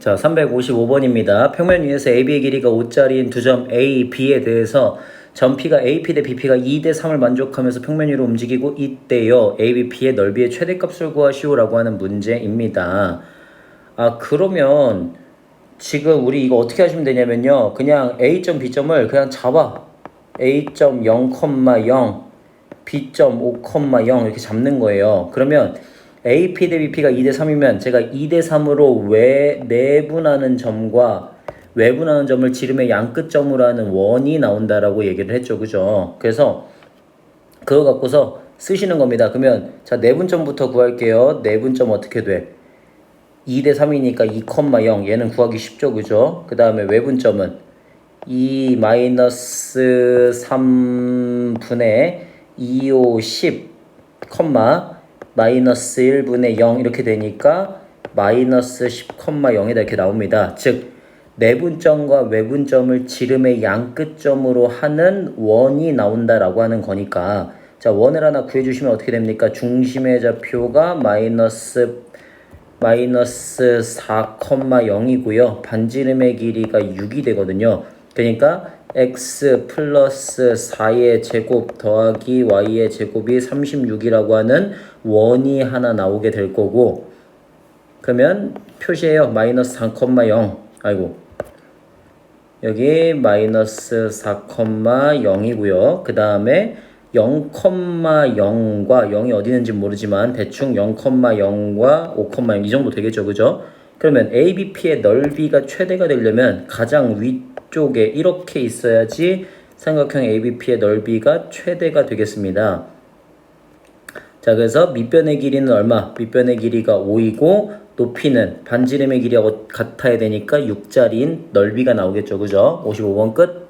자, 355번입니다. 평면 위에서 AB의 길이가 5짜리인 두 점 A, B에 대해서 점 P가 AP 대 BP가 2 대 3을 만족하면서 평면 위로 움직이고 있대요. ABP의 넓이의 최대값을 구하시오라고 하는 문제입니다. 아, 그러면 지금 우리 이거 어떻게 하시면 되냐면요. 그냥 A점, B점을 그냥 잡아. A점 0,0, B점 5,0 이렇게 잡는 거예요. 그러면 AP 대 BP가 2대 3이면 제가 2대 3으로 외, 내분하는 점과 외분하는 점을 지름의 양끝점으로 하는 원이 나온다라고 얘기를 했죠. 그죠? 그래서 그거 갖고서 쓰시는 겁니다. 그러면 자 내분점부터 구할게요. 내분점 어떻게 돼? 2대 3이니까 2,0 얘는 구하기 쉽죠. 그죠? 그 다음에 외분점은 2 마이너스 3분의 2, 5, 10, 컴마 마이너스 1분의 0 이렇게 되니까 마이너스 10,0이다 이렇게 나옵니다. 즉 내분점과 외분점을 지름의 양끝점으로 하는 원이 나온다라고 하는 거니까 자 원을 하나 구해주시면 어떻게 됩니까? 중심의 좌표가 마이너스 마이너스 4,0이고요. 반지름의 길이가 6이 되거든요. 그러니까 x 플러스 4의 제곱 더하기 y의 제곱이 36이라고 하는 원이 하나 나오게 될 거고 그러면 표시해요. 마이너스 4,0 아이고 여기 마이너스 4,0이고요. 그 다음에 0,0과 0이 어디 있는지 모르지만 대충 0,0과 5,0 이 정도 되겠죠. 그죠? 그러면 ABP의 넓이가 최대가 되려면 가장 위쪽에 이렇게 있어야지 삼각형 ABP의 넓이가 최대가 되겠습니다. 자, 그래서 밑변의 길이는 얼마? 밑변의 길이가 5이고 높이는 반지름의 길이가 같아야 되니까 6짜리인 넓이가 나오겠죠. 그죠? 55번 끝.